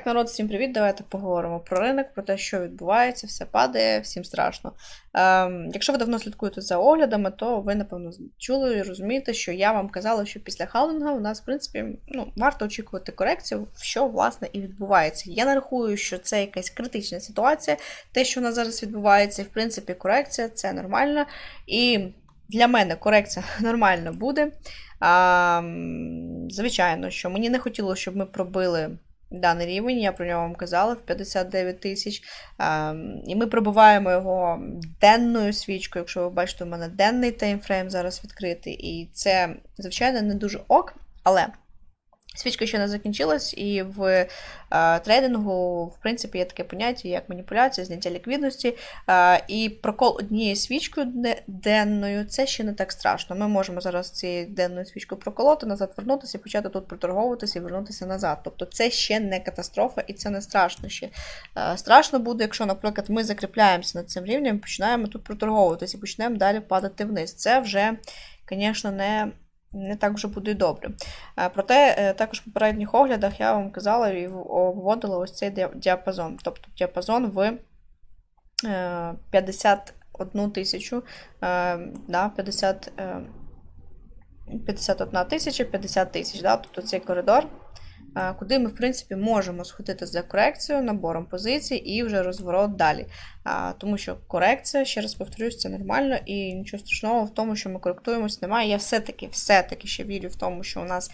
Так, народ, всім привіт. Давайте поговоримо про ринок, про те, що відбувається, все падає, всім страшно. Ем, якщо ви давно слідкуєте за оглядами, то ви, напевно, чули і розумієте, що я вам казала, що після халвінга у нас, в принципі, ну, варто очікувати корекцію, що власне і відбувається. Я не рахую, що це якась критична ситуація. Те, що у нас зараз відбувається, і в принципі, корекція це нормально. І для мене корекція нормально буде. А, Звичайно, що мені не хотілося, щоб ми пробили даний рівень, я про нього вам казала, в 59 тисяч. А, І ми пробуваємо його денною свічкою. Якщо ви бачите, у мене денний таймфрейм зараз відкритий. І це, звичайно, не дуже ок, але. Свічка ще не закінчилась, і в е, трейдингу, в принципі, є таке поняття, як маніпуляція, зняття ліквідності. І прокол однією свічкою денною це ще не так страшно. Ми можемо зараз цією денною свічкою проколоти, назад вернутися, і почати тут проторговуватися і вернутися назад. Тобто це ще не катастрофа і це не страшно ще. Страшно буде, якщо, наприклад, ми закріпляємося над цим рівнем, починаємо тут проторговуватися і почнемо далі падати вниз. Це вже, звісно, не не так вже буде добре. Проте, е, також в попередніх оглядах я вам казала і вводила ось цей діапазон. Тобто діапазон в 51 е, тисячу, е, да, 50, 51 тисяча, 50 тисяч. Да, тобто цей коридор куди ми, в принципі, можемо сходити за корекцією, набором позицій і вже розворот далі. Тому що корекція, ще раз повторюсь, це нормально і нічого страшного в тому, що ми коректуємось, немає. Я все-таки все-таки ще вірю в тому, що у нас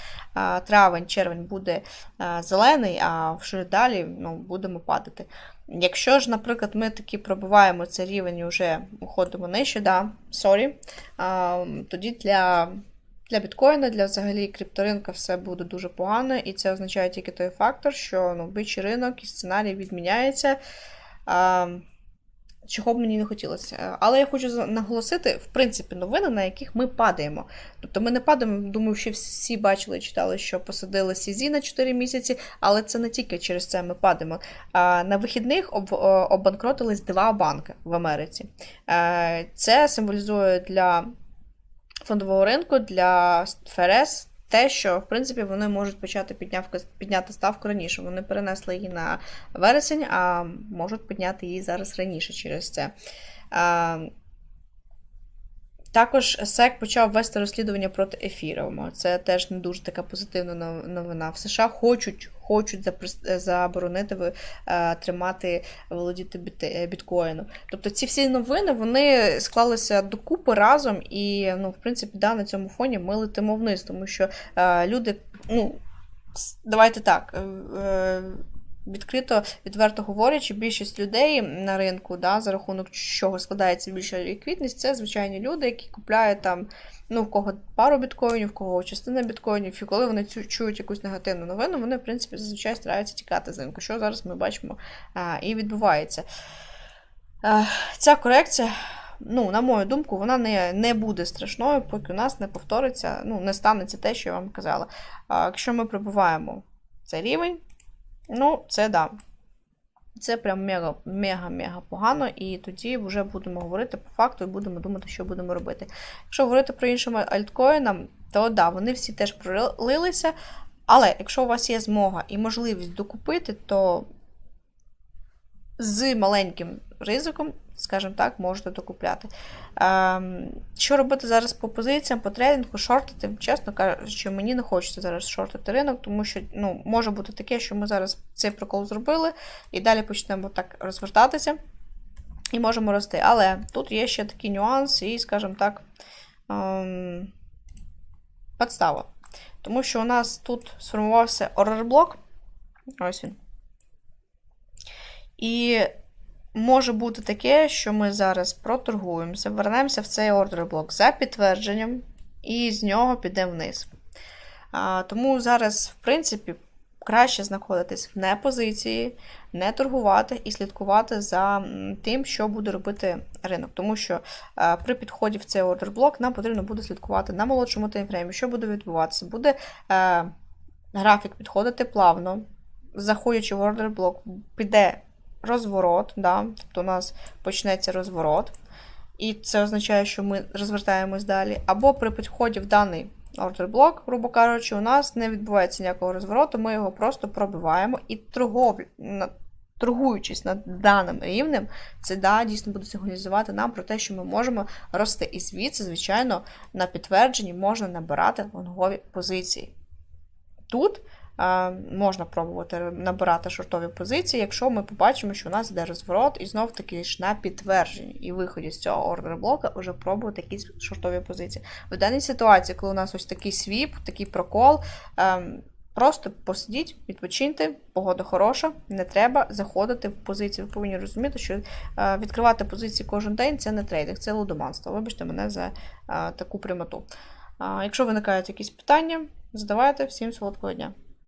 травень, червень буде зелений, а вже далі ну, будемо падати. Якщо ж, наприклад, ми таки пробиваємо цей рівень і вже уходимо нижче, да, sorry, тоді для для біткоїна, для взагалі крипторинка все буде дуже погано, і це означає тільки той фактор, що ну, бичий ринок і сценарій відміняється. А, Чого б мені не хотілося. Але я хочу наголосити, в принципі, новини, на яких ми падаємо. Тобто ми не падаємо, думаю, що всі бачили читали, що посадили Сізі на 4 місяці, але це не тільки через це ми падаємо. На вихідних об, обанкротились два банки в Америці. А, Це символізує для фондового ринку для ФРС те, що в принципі вони можуть почати піднявку, підняти ставку раніше. Вони перенесли її на вересень, а можуть підняти її зараз раніше через це. Також СЕК почав вести розслідування проти ефіру. Це теж не дуже така позитивна новина. В США хочуть хочуть заборонити е, тримати володіти е, біткоїну. Тобто ці всі новини вони склалися докупи разом, і ну, в принципі, да, на цьому фоні ми летимо вниз, тому що е, люди, ну, давайте так. Відкрито, відверто говорячи, більшість людей на ринку, да, за рахунок чого складається більша ліквідність, це звичайні люди, які купляють там, ну, в кого пару біткоїнів, в кого частина біткоїнів, і коли вони чують якусь негативну новину, вони, в принципі, зазвичай стараються тікати з ринку, що зараз ми бачимо а, і відбувається. А, ця корекція. Ну, на мою думку, вона не не буде страшною, поки у нас не повториться, ну, не станеться те, що я вам казала. А, Якщо ми прибуваємо цей рівень, Ну, це да. Це прям мега-мега погано, і тоді вже будемо говорити по факту і будемо думати, що будемо робити. Якщо говорити про іншим альткоїнам, то да, вони всі теж пролилися. Але якщо у вас є змога і можливість докупити, то з маленьким ризиком скажімо так, можете докупляти. Ем, що робити зараз по позиціям, по трейдингу, шортити, чесно кажучи, мені не хочеться зараз шортити ринок, тому що ну, може бути таке, що ми зараз цей прокол зробили і далі почнемо так розвертатися і можемо рости. Але тут є ще такий нюанс, і, скажімо так, ем, подстава. Тому що у нас тут сформувався ордер-блок. Ось він. І може бути таке, що ми зараз проторгуємося, вернемося в цей ордер блок за підтвердженням, і з нього підемо вниз. А, Тому зараз, в принципі, краще знаходитись в непозиції, не торгувати і слідкувати за тим, що буде робити ринок. Тому що а, при підході в цей ордер блок нам потрібно буде слідкувати на молодшому таймфреймі, що буде відбуватися. Буде а, графік підходити плавно. Заходячи в ордер блок, піде розворот. Да? Тобто у нас почнеться розворот. І це означає, що ми розвертаємось далі. Або при підході в даний ордер блок, грубо кажучи, у нас не відбувається ніякого розвороту, ми його просто пробиваємо і торгов... торгуючись над даним рівнем, це да, дійсно буде сигналізувати нам про те, що ми можемо рости. І звідси, звичайно, на підтвердженні можна набирати лонгові позиції. Тут можна пробувати набирати шортові позиції, якщо ми побачимо, що у нас йде розворот, і знов таки ж на підтвердженні і виході з цього ордер блока вже пробувати якісь шортові позиції. В даній ситуації, коли у нас ось такий свіп, такий прокол. ем, Просто посидіть, відпочиньте, погода хороша, не треба заходити в позиції. Ви повинні розуміти, що е, відкривати позиції кожен день це не трейдинг, це лудоманство. Вибачте мене за е, таку прямоту. Якщо виникають якісь питання, задавайте всім солодкого дня.